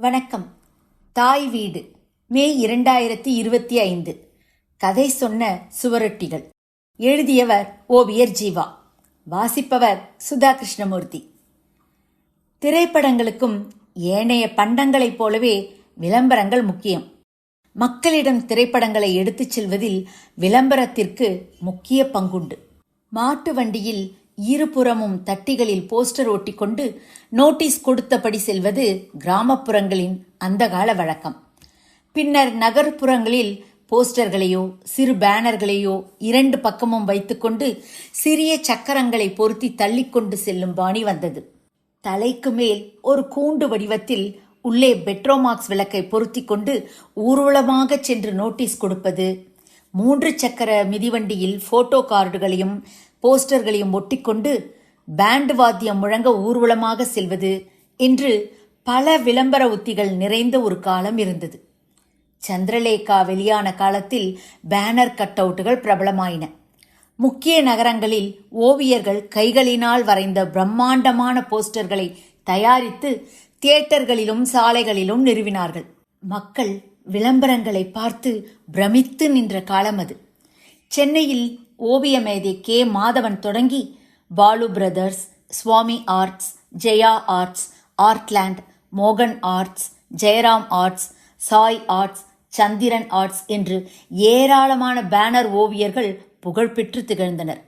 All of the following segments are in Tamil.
வணக்கம். தாய் வீடு மே இரண்டாயிரத்தி இருபத்தி ஐந்து. கதை சொன்ன சுவரொட்டிகள். எழுதியவர் ஓவியர் ஜீவா. வாசிப்பவர் சுதா கிருஷ்ணமூர்த்தி திரைப்படங்களுக்கும் ஏனைய பண்டங்களைப் போலவே விளம்பரங்கள் முக்கியம். மக்களிடம் திரைப்படங்களை எடுத்துச் செல்வதில் விளம்பரத்திற்கு முக்கிய பங்குண்டு. மாட்டு வண்டியில் இருபுறமும் தட்டிகளில் போஸ்டர் ஒட்டிக்கொண்டு நோட்டீஸ் கொடுத்தபடி செல்வது கிராமப்புறங்களின் அந்தகால வழக்கம். பின்னர் நகர்ப்புறங்களில் போஸ்டர்களையோ சிறு பேனர்களையோ இரண்டு பக்கமும் வைத்துக்கொண்டு சிறிய சக்கரங்களை பொருத்தி தள்ளிக்கொண்டு செல்லும் பாணி வந்தது. தலைக்கு மேல் ஒரு கூண்டு வடிவத்தில் உள்ளே பெட்ரோமாக்ஸ் விளக்கை பொருத்தி கொண்டு ஊர்வலமாக சென்று நோட்டீஸ் கொடுப்பது மூன்று சக்கர மிதிவண்டியில் போட்டோ கார்டுகளையும் போஸ்டர்களையும் ஒட்டிக்கொண்டு பேண்ட் வாத்தியம் முழங்க ஊர்வலமாக செல்வது என்று பல விளம்பர உத்திகள் நிறைந்த ஒரு காலம் இருந்தது. சந்திரலேகா வெளியான காலத்தில் பேனர் கட் அவுட்டுகள் பிரபலமாயின. முக்கிய நகரங்களில் ஓவியர்கள் கைகளினால் வரைந்த பிரம்மாண்டமான போஸ்டர்களை தயாரித்து தியேட்டர்களிலும் சாலைகளிலும் நிறுவினார்கள். மக்கள் விளம்பரங்களை பார்த்து பிரமித்து நின்ற காலம் அது. சென்னையில் ஓவிய மேதை கே. மாதவன் தொடங்கி Balu brothers Swami arts Jaya arts Artland மோகன் arts Jayaram arts Sai arts Chandran arts என்று ஏராளமான பேனர் ஓவியர்கள் புகழ்பெற்று திகழ்ந்தனர்.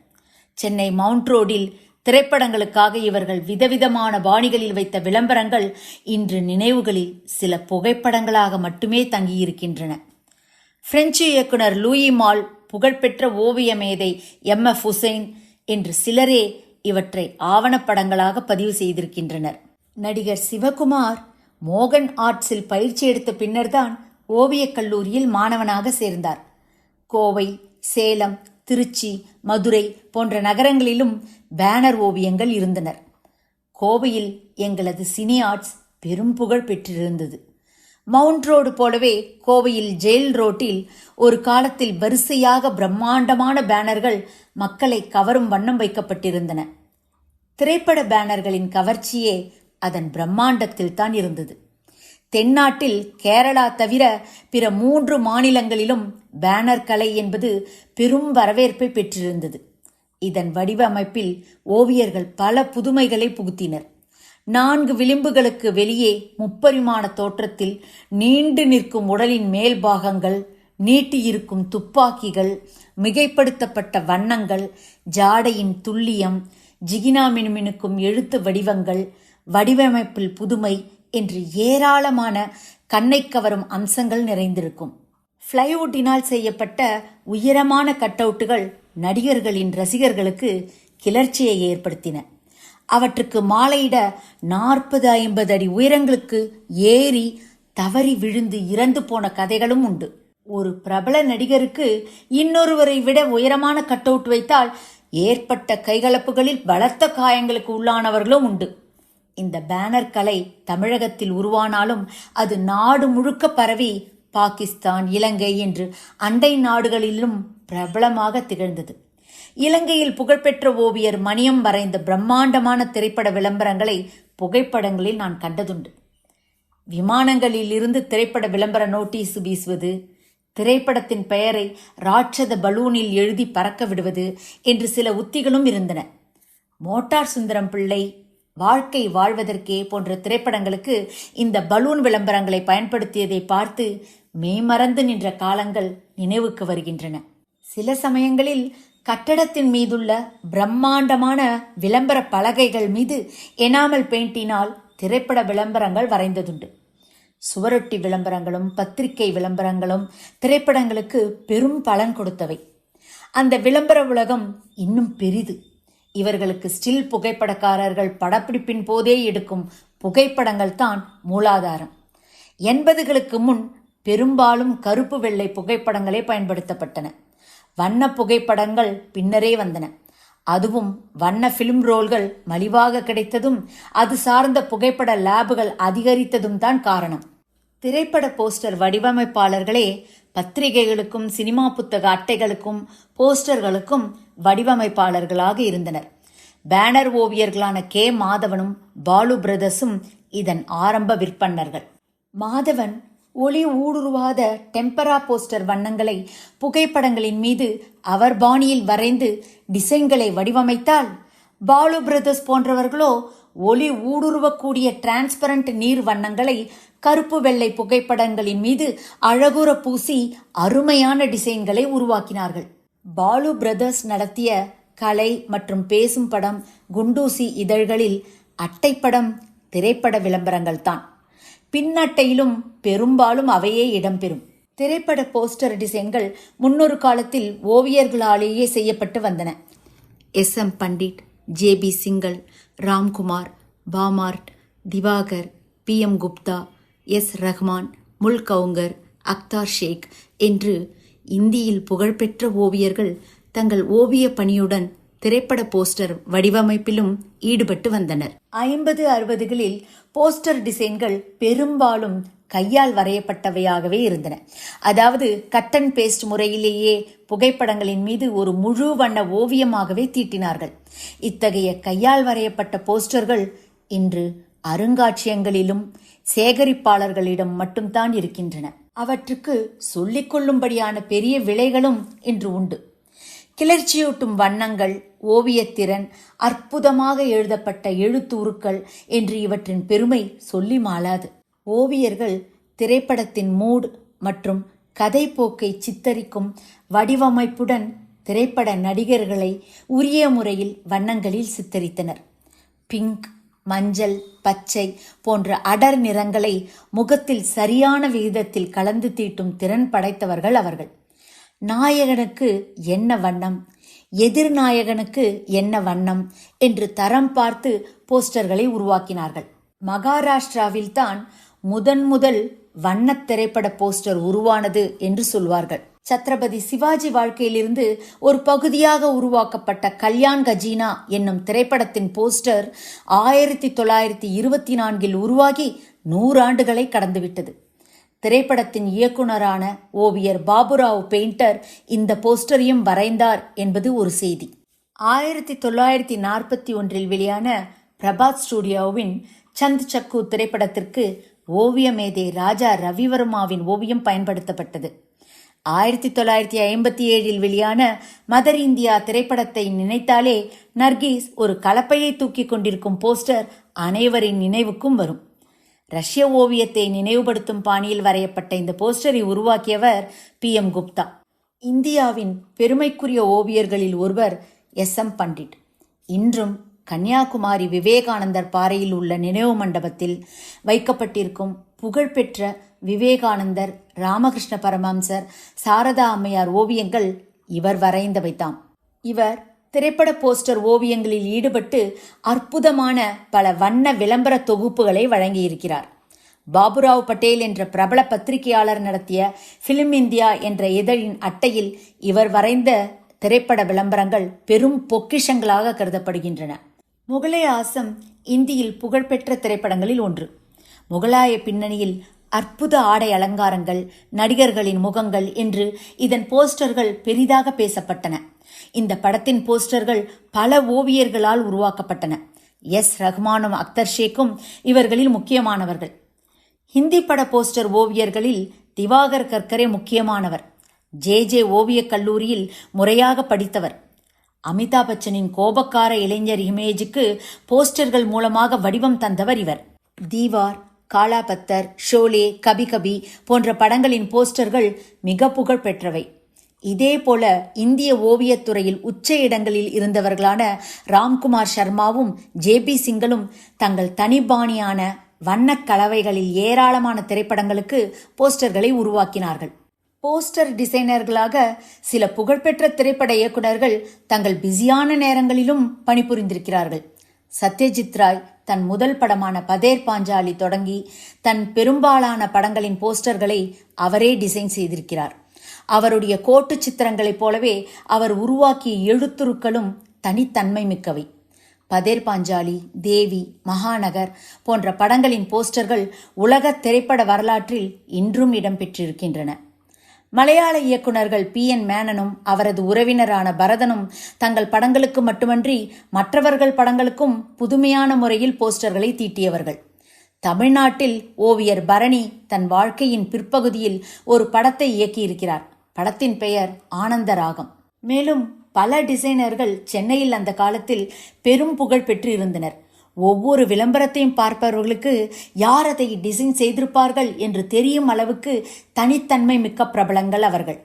சென்னை மவுண்ட் ரோடில் திரைப்படங்களுக்காக இவர்கள் விதவிதமான பாணிகளில் வைத்த விளம்பரங்கள் இன்று நினைவுகளில் சில புகைப்படங்களாக மட்டுமே தங்கியிருக்கின்றன. பிரெஞ்சு இயக்குனர் லூயி மால் புகழ்பெற்ற ஓவிய மேதை எம். எஃப். ஹுசைன் என்று சிலரே இவற்றை ஆவணப்படங்களாக பதிவு செய்திருக்கின்றனர். நடிகர் சிவகுமார் மோகன் ஆர்ட்ஸில் பயிற்சி எடுத்த பின்னர்தான் ஓவியக் கல்லூரியில் மாணவனாக சேர்ந்தார். கோவை சேலம் திருச்சி மதுரை போன்ற நகரங்களிலும் பேனர் ஓவியங்கள் இருந்தனர். கோவையில் எங்களது சினி ஆர்ட்ஸ் பெரும் புகழ் பெற்றிருந்தது. மவுண்ட் ரோடு போலவே கோவையில் ஜெயில் ரோட்டில் ஒரு காலத்தில் வரிசையாக பிரம்மாண்டமான பேனர்கள் மக்களை கவரும் வண்ணம் வைக்கப்பட்டிருந்தன. திரைப்பட பேனர்களின் கவர்ச்சியே அதன் பிரம்மாண்டத்தில் தான் இருந்தது. தென்னாட்டில் கேரளா தவிர பிற மூன்று மாநிலங்களிலும் பேனர் கலை என்பது பெரும் வரவேற்பை பெற்றிருந்தது. இதன் வடிவமைப்பில் ஓவியர்கள் பல புதுமைகளை புகுத்தினர். நான்கு விளிம்புகளுக்கு வெளியே முப்பரிமாண தோற்றத்தில் நீண்டு நிற்கும் உடலின் மேல் பாகங்கள் நீட்டியிருக்கும் துப்பாக்கிகள் மிகைப்படுத்தப்பட்ட வண்ணங்கள் ஜாடையின் துல்லியம் ஜிகினா மினுமினுக்கும் எழுத்து வடிவங்கள் வடிவமைப்பில் புதுமை என்று ஏராளமான கண்ணை கவரும் அம்சங்கள் நிறைந்திருக்கும். ஃப்ளைவுட்டினால் செய்யப்பட்ட உயரமான கட்டவுட்டுகள் நடிகர்களின் ரசிகர்களுக்கு கிளர்ச்சியை ஏற்படுத்தின. அவற்றுக்கு மாலையிட நாற்பது ஐம்பது அடி உயரங்களுக்கு ஏறி தவறி விழுந்து இறந்து போன கதைகளும் உண்டு. ஒரு பிரபல நடிகருக்கு இன்னொருவரை விட உயரமான கட்டவுட் வைத்தால் ஏற்பட்ட கைகலப்புகளில் பலத்த காயங்களுக்கு உள்ளானவர்களும் உண்டு. இந்த பேனர் கலை தமிழகத்தில் உருவானாலும் அது நாடு முழுக்க பரவி பாகிஸ்தான் இலங்கை என்று அண்டை நாடுகளிலும் பிரபலமாக திகழ்ந்தது. இலங்கையில் புகழ்பெற்ற ஓவியர் மணியம் வரைந்த பிரம்மாண்டமான திரைப்பட விளம்பரங்களை புகைப்படங்களில் நான் கண்டதுண்டு. விமானங்களில் இருந்து திரைப்பட விளம்பர நோட்டீஸ் வீசுவது திரைப்படத்தின் பெயரை ராட்சத பலூனில் எழுதி பறக்க விடுவது என்று சில உத்திகளும் இருந்தன. மோட்டார் சுந்தரம் பிள்ளை வாழ்க்கை வாழ்வதற்கே போன்ற திரைப்படங்களுக்கு இந்த பலூன் விளம்பரங்களை பயன்படுத்தியதை பார்த்து மேமறந்து நின்ற காலங்கள் நினைவுக்கு வருகின்றன. சில சமயங்களில் கட்டடத்தின் மீதுள்ள பிரம்மாண்டமான விளம்பர பலகைகள் மீது எனாமல் பெயிண்டினால் திரைப்பட விளம்பரங்கள் வரைந்ததுண்டு. சுவரொட்டி விளம்பரங்களும் பத்திரிகை விளம்பரங்களும் திரைப்படங்களுக்கு பெரும் பலன் கொடுத்தவை. அந்த விளம்பர உலகம் இன்னும் பெரிது. இவர்களுக்கு ஸ்டில் புகைப்படக்காரர்கள் படப்பிடிப்பின் போதே எடுக்கும் புகைப்படங்கள் தான் மூலாதாரம். எண்பதுகளுக்கு முன் பெரும்பாலும் கருப்பு வெள்ளை புகைப்படங்களே பயன்படுத்தப்பட்டன. வண்ண புகைப்படங்கள் பின்னரே வந்தன. அதுவும் வண்ண பிலிம் ரோல்கள் மலிவாக கிடைத்ததும் அது சார்ந்த புகைப்பட லேபுகள் அதிகரித்ததும் தான் காரணம். திரைப்பட போஸ்டர் வடிவமைப்பாளர்களே பத்திரிகைகளுக்கும் சினிமா புத்தக அட்டைகளுக்கும் போஸ்டர்களுக்கும் வடிவமைப்பாளர்களாக இருந்தனர். பேனர் ஓவியர்களான கே. மாதவனும் பாலு பிரதர்ஸும் இதன் ஆரம்ப விற்பனர்கள். மாதவன் ஒளி ஊடுருவாத டெம்பரா போஸ்டர் வண்ணங்களை புகைப்படங்களின் மீது அவர் பாணியில் வரைந்து டிசைன்களை வடிவமைத்தால் பாலு பிரதர்ஸ் போன்றவர்களோ ஒளி ஊடுருவக்கூடிய டிரான்ஸ்பரண்ட் நீர் வண்ணங்களை கருப்பு வெள்ளை புகைப்படங்களின் மீது அழகுற பூசி அருமையான டிசைன்களை உருவாக்கினார்கள். பாலு பிரதர்ஸ் நடத்திய கலை மற்றும் பேசும் படம் குண்டூசி இதழ்களில் அட்டைப்படம் திரைப்பட விளம்பரங்கள் தான் பின்னட்டையிலும் பெரும்பாலும் அவையே இடம்பெறும். திரைப்பட போஸ்டர் டிசைன்கள் முன்னொரு காலத்தில் ஓவியர்களாலேயே செய்யப்பட்டு வந்தன. S. M. Pandit J. P. Singhal Ramkumar பாமார்ட் Diwakar P. M. Gupta S. Rehman Mulgaonkar Akhtar Sheikh என்று இந்தியில் புகழ்பெற்ற ஓவியர்கள் தங்கள் ஓவிய பணியுடன் திரைப்பட போஸ்டர் வடிவமைப்பிலும் ஈடுபட்டு வந்தனர். ஐம்பது அறுபதுகளில் போஸ்டர் டிசைன்கள் பெரும்பாலும் கையால் வரையப்பட்டவையாகவே இருந்தன. அதாவது கட் அண்ட் பேஸ்ட் முறையிலேயே புகைப்படங்களின் மீது ஒரு முழு வண்ண ஓவியமாகவே தீட்டினார்கள். இத்தகைய கையால் வரையப்பட்ட போஸ்டர்கள் இன்று அருங்காட்சியகங்களிலும் சேகரிப்பாளர்களிடம் மட்டும்தான் இருக்கின்றன. அவற்றுக்கு சொல்லிக்கொள்ளும்படியான பெரிய விலைகளும் இன்று உண்டு. கிளர்ச்சியூட்டும் வண்ணங்கள் ஓவியத்திறன் அற்புதமாக எழுதப்பட்ட எழுத்துருக்கள் என்று இவற்றின் பெருமை சொல்லி மாளாது. ஓவியர்கள் திரைப்படத்தின் மூட் மற்றும் கதை போக்கை சித்தரிக்கும் வடிவமைப்புடன் திரைப்பட நடிகர்களை உரிய முறையில் வண்ணங்களில் சித்தரித்தனர். பிங்க் மஞ்சள் பச்சை போன்ற அடர் நிறங்களை முகத்தில் சரியான விகிதத்தில் கலந்து தீட்டும் திறன் படைத்தவர்கள் அவர்கள். நாயகனுக்கு என்ன வண்ணம்? எதிர்நாயகனுக்கு என்ன வண்ணம்? என்று தரம் பார்த்து போஸ்டர்களை உருவாக்கினார்கள். மகாராஷ்டிராவில் தான் முதன் முதல் வண்ண திரைப்பட போஸ்டர் உருவானது என்று சொல்வார்கள். சத்ரபதி சிவாஜி வாழ்க்கையிலிருந்து ஒரு பகுதியாக உருவாக்கப்பட்ட கல்யாண் கஜீனா என்னும் திரைப்படத்தின் போஸ்டர் ஆயிரத்தி தொள்ளாயிரத்தி இருபத்தி நான்கில் உருவாகி நூறாண்டுகளை கடந்துவிட்டது. திரைப்படத்தின் இயக்குனரான ஓவியர் பாபுராவ் பெயிண்டர் இந்த போஸ்டரையும் வரைந்தார் என்பது ஒரு செய்தி. ஆயிரத்தி தொள்ளாயிரத்தி நாற்பத்தி ஒன்றில் வெளியான பிரபாத் ஸ்டூடியோவின் சந்த் சக்கு திரைப்படத்திற்கு ஓவியமேதே ராஜா ரவிவர்மாவின் ஓவியம் பயன்படுத்தப்பட்டது. ஆயிரத்தி தொள்ளாயிரத்தி ஐம்பத்தி ஏழில் வெளியான மதர் இந்தியா திரைப்படத்தை நினைத்தாலே நர்கீஸ் ஒரு கலப்பையை தூக்கி கொண்டிருக்கும் போஸ்டர் அனைவரின் நினைவுக்கும் வரும். ரஷ்ய ஓவியத்தை நினைவுபடுத்தும் பாணியில் வரையப்பட்ட இந்த போஸ்டரை உருவாக்கியவர் பி. எம். குப்தா. இந்தியாவின் பெருமைக்குரிய ஓவியர்களில் ஒருவர் எஸ். எம். பண்டிட். இன்றும் கன்னியாகுமரி விவேகானந்தர் பாறையில் உள்ள நினைவு மண்டபத்தில் வைக்கப்பட்டிருக்கும் புகழ்பெற்ற விவேகானந்தர் ராமகிருஷ்ண பரமஹம்சர் சாரதா அம்மையார் ஓவியங்கள் இவர் வரைந்தவைதாம். இவர் திரைப்பட போஸ்டர் ஓவியங்களில் ஈடுபட்டு அற்புதமான பல வண்ண விளம்பர தொகுப்புகளை வழங்கியிருக்கிறார். பாபுராவ் பட்டேல் என்ற பிரபல பத்திரிகையாளர் நடத்திய பிலிம் இந்தியா என்ற இதழின் அட்டையில் இவர் வரைந்த திரைப்பட விளம்பரங்கள் பெரும் பொக்கிஷங்களாக கருதப்படுகின்றன. முகலாய ஆசம் இந்தியில் புகழ்பெற்ற திரைப்படங்களில் ஒன்று. முகலாய பின்னணியில் அற்புத ஆடை அலங்காரங்கள் நடிகர்களின் முகங்கள் என்று இதன் போஸ்டர்கள் பெரிதாக பேசப்பட்டன. இந்த படத்தின் போஸ்டர்கள் பல ஓவியர்களால் உருவாக்கப்பட்டன. எஸ். ரஹ்மானும் அக்தர் ஷேக்கும் இவர்களில் முக்கியமானவர்கள். ஹிந்தி பட போஸ்டர் ஓவியர்களில் திவாகர் கர்கரே முக்கியமானவர். ஜே. ஜே. ஓவியக் கல்லூரியில் முறையாக படித்தவர். அமிதாப் பச்சனின் கோபக்கார இளைஞர் இமேஜுக்கு போஸ்டர்கள் மூலமாக வடிவம் தந்தவர் இவர். தீவார் காலாபத்தர் ஷோலே கபி கபி போன்ற படங்களின் போஸ்டர்கள் மிக புகழ் பெற்றவை இதேபோல இந்திய ஓவியத்துறையில் உச்ச இடங்களில் இருந்தவர்களான ராம்குமார் சர்மாவும் ஜே பி சிங்களும் தங்கள் தனிபாணியான வண்ணக் கலவைகளில் ஏராளமான திரைப்படங்களுக்கு போஸ்டர்களை உருவாக்கினார்கள். போஸ்டர் டிசைனர்களாக சில புகழ்பெற்ற திரைப்பட இயக்குனர்கள் தங்கள் பிஸியான நேரங்களிலும் பணிபுரிந்திருக்கிறார்கள். சத்யஜித் ராய் தன் முதல் படமான பதேர் பாஞ்சாலி தொடங்கி தன் பெரும்பாலான படங்களின் போஸ்டர்களை அவரே டிசைன் செய்திருக்கிறார். அவருடைய கோட்டு சித்திரங்களைப் போலவே அவர் உருவாக்கிய எழுத்துருக்களும் தனித்தன்மை மிக்கவை. பதேர் பாஞ்சாலி தேவி மகாநகர் போன்ற படங்களின் போஸ்டர்கள் உலக திரைப்பட வரலாற்றில் இன்றும் இடம்பெற்றிருக்கின்றன மலையாள இயக்குனர்கள் பி. என். மேனனும் அவரது உறவினரான பரதனும் தங்கள் படங்களுக்கு மட்டுமன்றி மற்றவர்கள் படங்களுக்கும் புதுமையான முறையில் போஸ்டர்களை தீட்டியவர்கள். தமிழ்நாட்டில் ஓவியர் பரணி தன் வாழ்க்கையின் பிற்பகுதியில் ஒரு படத்தை இயக்கியிருக்கிறார். படத்தின் பெயர் ஆனந்த ராகம் மேலும் பல டிசைனர்கள் சென்னையில் அந்த காலத்தில் பெரும் புகழ் பெற்று இருந்தனர் ஒவ்வொரு விளம்பரத்தையும் பார்ப்பவர்களுக்கு யார் அதை டிசைன் செய்திருப்பார்கள் என்று தெரியும் அளவுக்கு தனித்தன்மை மிக்க பிரபலங்கள் அவர்கள்.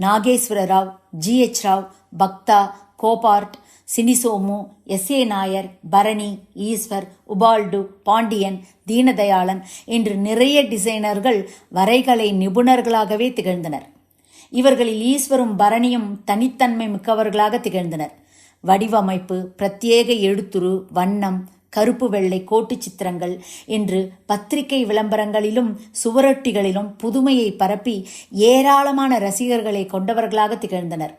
நாகேஸ்வர ராவ் ஜி எச் ராவ் பக்தா கோபார்ட் சினிசோமு S A Nair Bharani Ishwar Ubald Pandian Deenadayalan என்று நிறைய டிசைனர்கள் வரைகலை நிபுணர்களாகவே திகழ்ந்தனர். இவர்களில் ஈஸ்வரும் பரணியும் தனித்தன்மை மிக்கவர்களாக திகழ்ந்தனர். வடிவமைப்பு பிரத்யேக எழுத்துரு வண்ணம் கருப்பு வெள்ளை கோட்டு சித்திரங்கள் என்று பத்திரிகை விளம்பரங்களிலும் சுவரொட்டிகளிலும் புதுமையை பரப்பி ஏராளமான ரசிகர்களை கொண்டவர்களாக திகழ்ந்தனர்.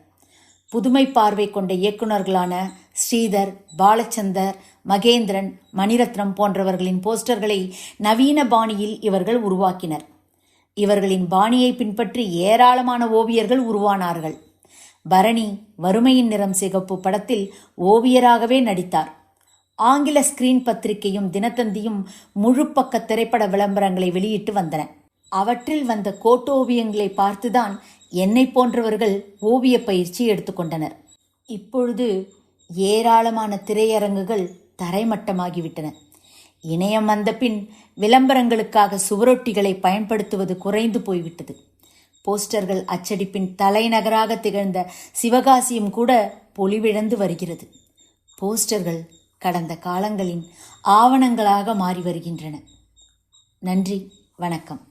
புதுமை பார்வை கொண்ட இயக்குநர்களான ஸ்ரீதர் பாலச்சந்தர் மகேந்திரன் மணிரத்னம் போன்றவர்களின் போஸ்டர்களை நவீன பாணியில் இவர்கள் உருவாக்கினர். இவர்களின் பாணியை பின்பற்றி ஏராளமான ஓவியர்கள் உருவானார்கள். பரணி வறுமையின் நிறம் சிகப்பு படத்தில் ஓவியராகவே நடித்தார். ஆங்கில ஸ்கிரீன் பத்திரிகையும் தினத்தந்தியும் முழு பக்க திரைப்பட விளம்பரங்களை வெளியிட்டு வந்தன. அவற்றில் வந்த கோட்டோவியங்களை பார்த்துதான் என்னை போன்றவர்கள் ஓவிய பயிற்சி எடுத்துக்கொண்டனர் இப்பொழுது ஏராளமான திரையரங்குகள் தரைமட்டமாகிவிட்டன. இணையம் வந்த பின் விளம்பரங்களுக்காக சுவரொட்டிகளை பயன்படுத்துவது குறைந்து போய்விட்டது. போஸ்டர்கள் அச்சடிப்பின் தலைநகராக திகழ்ந்த சிவகாசியும் கூட பொலிவிழந்து வருகிறது. போஸ்டர்கள் கடந்த காலங்களின் ஆவணங்களாக மாறி வருகின்றன. நன்றி வணக்கம்.